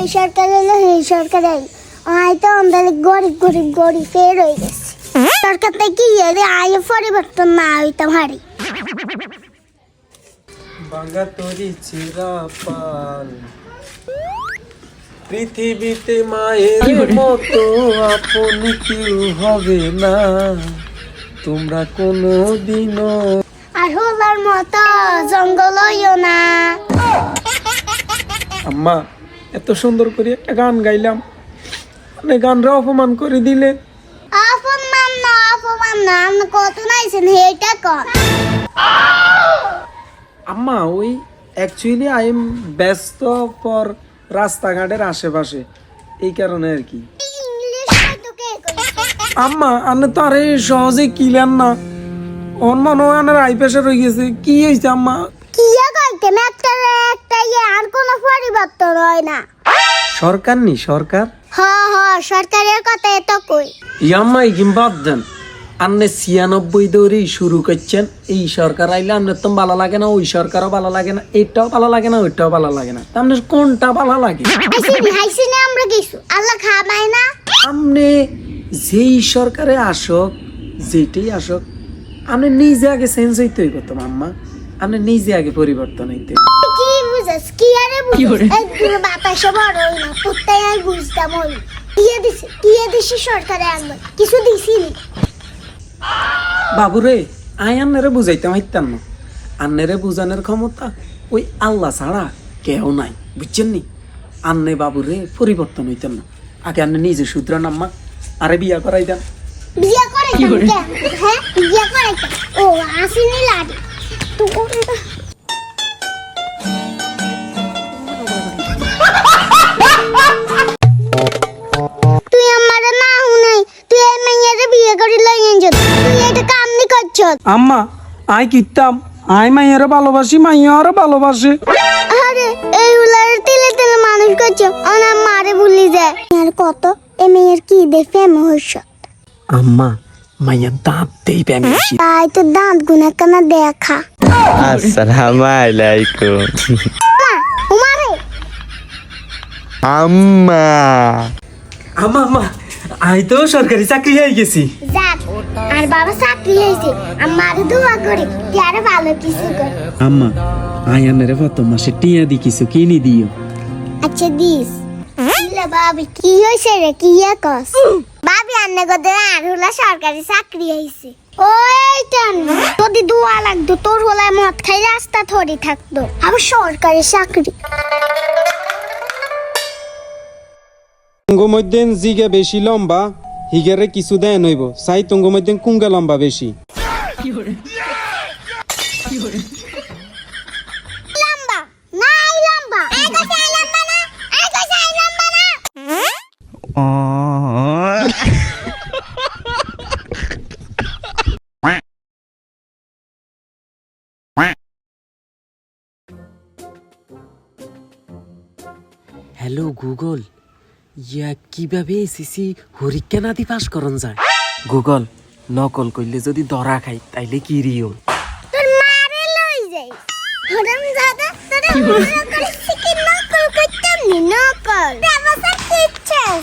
এই সরকার এলো এই সরকার এলো। হয়তো আমাদের গরিব গরিব গরিব ফের হয়ে গেছে। সরকার থেকে এর আয় পরিবর্তন না হইতাম হারি বাঙ্গা তরি চিরা পাল পৃথিবীতে মায়ের মতো আপন কেউ হবে না। তোমরা কোনো দিনও আর হলার মতো জঙ্গল হইও না। আম্মা এত সুন্দর করে একটা গান গাইলাম। আপনি গানরা অপমান করে দিলে। অপমান না অপমান না আপনি কত নাইছেন সেইটা কর আম্মা ওই অ্যাকচুয়ালি আই এম ব্যস্ত ফর রাস্তাঘাটের আশেপাশে। এই কারণে আর কি। আম্মা আনে তো আরে সহজে কিলেন না। ওর মনে হয় আনার আই প্রেশার হয়ে গেছে। কি হয়েছে আম্মা? কি একটা আর কোনো পরিবর্তন হয় না। সরকার নি সরকার? হ হ সরকারের কথা এত কই। দেন। আপনি ছিয়ানব্বই দৌড়েই শুরু করছেন। এই সরকার আইলে আপনার তো ভালো লাগে না ওই সরকারও ভালো লাগে না এইটাও ভালো লাগে না ওইটাও ভালো লাগে না। আপনার কোনটা ভালো লাগে? হাইসিনি আমরা কিছু? আল্লাহ খাবাই না? আপনি যেই সরকারে আসক যেটাই আসক আপনি নিজে আগে চেঞ্জ হইতে হইব তো আম্মা আপনি নিজে আগে পরিবর্তন হইতে বুঝাস কি আরে বুঝাস বাতাসে বড় হই না বুঝতাম হই দিছে কিয়ে দিছে সরকারে আনবে কিছু বাবুরে আই আন্নারে বুঝাইতাম হাইতাম না। আন্নারে বুঝানোর ক্ষমতা ওই আল্লাহ ছাড়া কেউ নাই বুঝছেন নি? আন্নে বাবুরে পরিবর্তন হইতেন না। আগে আন্নে নিজে শুধরান আম্মা আরে বিয়া করাই দেন বিয়ে করে কেন হ্যাঁ বিয়ে করে কেন? ও আসিনি লাডি। তো নি আম্মা আই কিতাম আই মাইয়ারে ভালোবাসি মাইয়ারও ভালোবাসে। আরে এই উলারে তিলে তিলে মানুষ করছ অনা মারে ভুলি যায়। আর কত এ মেয়ের কি দেখে মহস্য আম্মা মাইয়া দাঁত দেই বেশি। তাই তো দাঁত গুনা কানা দেখা। আসসালামু আলাইকুম। উমারে আম্মা। আম্মা আম্মা আই তো সরকারি চাকরি হয়ে গেছি। যাক আর বাবা চাকরি হয়েছে আমারে দোয়া করি যারা ভালো কিছু করে আম্মা আই আন্নারে প্রথম মাসে টিয়া দি কিছু কিনি দিও। আচ্ছা দিস বাবি কি হয়েছে রে কি কস বাবি আন্নে গদে আর হলা সরকারি চাকরি হয়েছে ওই টান যদি দোয়া লাগতো তোর হলায় মদ খাই রাস্তা থরি থাকতো আবার সরকারি চাকরি মধ্যে জিগে বেশি লম্বা। হিগেরে কিছু দেয় নইব সাই তুঙ্গ মধ্যে কুঙ্গা লম্বা বেশি। লম্বা নাই লম্বা। এই কইছে আই লম্বা না এই কইছে আই লম্বা না। হ্যালো গুগল ইয়া কীভাবে এসিসি হরিকা নাদি পাস করন যায়? গুগল নকল করলে যদি ধরা খাই তাইলে কি রিও তোর মারে লই যাই। হরম দাদা তোর মারে নকল করতাম নি? নকল। কিচ্ছাস